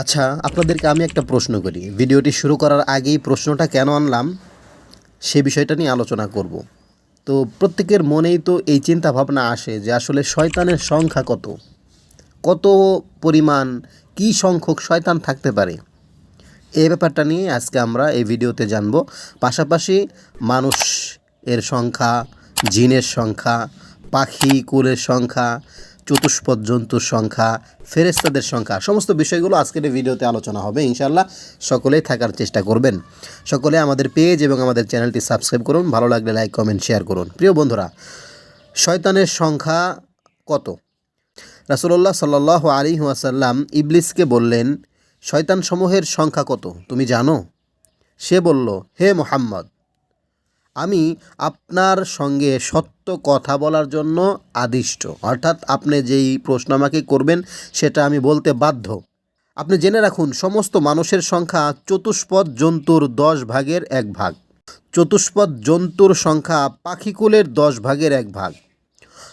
আচ্ছা আপনাদেরকে আমি একটা প্রশ্ন করি। ভিডিওটি শুরু করার আগেই প্রশ্নটা কেন আনলাম, সে বিষয়টা নিয়ে আলোচনা করব। তো প্রত্যেকের মনেই তো এই চিন্তা ভাবনা আসে যে আসলে শয়তানের সংখ্যা কত। কত পরিমাণ, কী সংখ্যক শয়তান থাকতে পারে? এই ব্যাপারটা নিয়ে আজকে আমরা এই ভিডিওতে জানব। পাশাপাশি মানুষ এর সংখ্যা, জিনের সংখ্যা, পাখি, কুলের সংখ্যা চতুষ্পদ জন্তুর সংখ্যা ফেরেস্তাদের সংখ্যা, সমস্ত বিষয়গুলো আজকের এই ভিডিওতে আলোচনা হবে ইনশাল্লাহ সকলেই থাকার চেষ্টা করবেন। সকলে আমাদের পেজ এবং আমাদের চ্যানেলটি সাবস্ক্রাইব করুন, ভালো লাগলে লাইক কমেন্ট শেয়ার করুন। প্রিয় বন্ধুরা, শয়তানের সংখ্যা কত? রাসুল্লাহ সাল্লাহ আলী ওয়াসাল্লাম ইবলিসকে বললেন, শয়তান সমূহের সংখ্যা কত? তুমি জানো? সে বলল, হে মোহাম্মদ আমি আপনার সঙ্গে সত্য কথা বলার জন্য আদিষ্ট। অর্থাৎ আপনি যেই প্রশ্ন আমাকে করবেন, সেটা আমি বলতে বাধ্য। আপনি জেনে রাখুন, সমস্ত মানুষের সংখ্যা চতুষ্পদ জন্তুর দশ ভাগের এক ভাগ। চতুষ্পদ জন্তুর সংখ্যা পাখিকুলের দশ ভাগের এক ভাগ।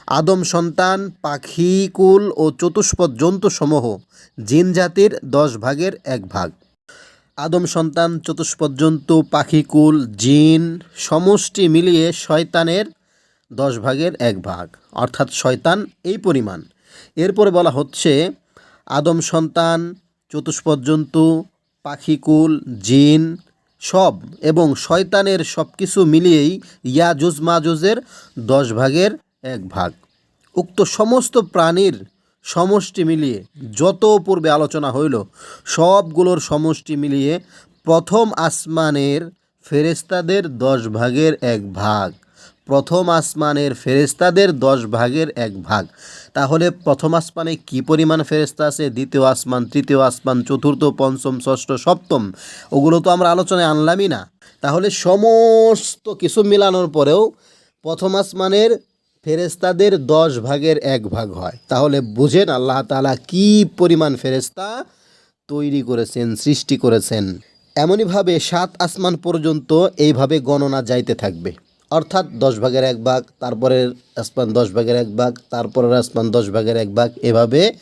আদম সন্তান, পাখিকুল ও চতুষ্পদ জন্তুসমূহ জিন জাতির দশ ভাগের এক ভাগ। আদম সন্তান চতুষ্পর্যন্ত পাখিকুল জিন সমষ্টি মিলিয়ে শয়তানের দশ ভাগের এক ভাগ। অর্থাৎ শয়তান এই পরিমাণ। এরপরে বলা হচ্ছে, আদম সন্তান চতুষ্পর্যন্ত পাখিকুল জিন সব এবং শয়তানের সব কিছু মিলিয়েই ইয়াজুজ মাজুজের দশ ভাগের এক ভাগ। উক্ত সমস্ত প্রাণীর সমষ্টি মিলিয়ে যত পূর্বে আলোচনা হইল, সবগুলোর সমষ্টি মিলিয়ে প্রথম আসমানের ফেরেস্তাদের দশ ভাগের এক ভাগ। প্রথম আসমানের ফেরেস্তাদের দশ ভাগের এক ভাগ। তাহলে প্রথম আসমানে কি পরিমাণ ফেরেস্তা আছে? দ্বিতীয় আসমান, তৃতীয় আসমান, চতুর্থ, পঞ্চম, ষষ্ঠ, সপ্তম, ওগুলো তো আমরা আলোচনায় আনলামই না। তাহলে সমস্ত কিছু মিলানোর পরেও প্রথম আসমানের ফেরেস্তাদের দশ ভাগের এক ভাগ হয়। তাহলে বুঝেন আল্লাহ তালা কি পরিমাণ ফেরেস্তা তৈরি করেছেন, সৃষ্টি করেছেন। এমনইভাবে সাত আসমান পর্যন্ত এইভাবে গণনা যাইতে থাকবে। অর্থাৎ দশ ভাগের এক ভাগ, তারপরের আসমান দশ ভাগের এক ভাগ, তারপরের আসমান দশ ভাগের এক ভাগ, এভাবে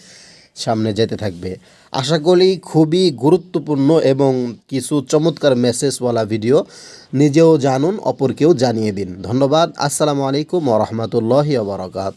সামনে যেতে থাকবে। আশা করি খুবই গুরুত্বপূর্ণ এবং কিছু চমৎকার মেসেজওয়ালা ভিডিও নিজেও জানুন, অপরকেও জানিয়ে দিন। ধন্যবাদ, আসসালামু আলাইকুম ওরহমতুল্লাহি ওবরাকাত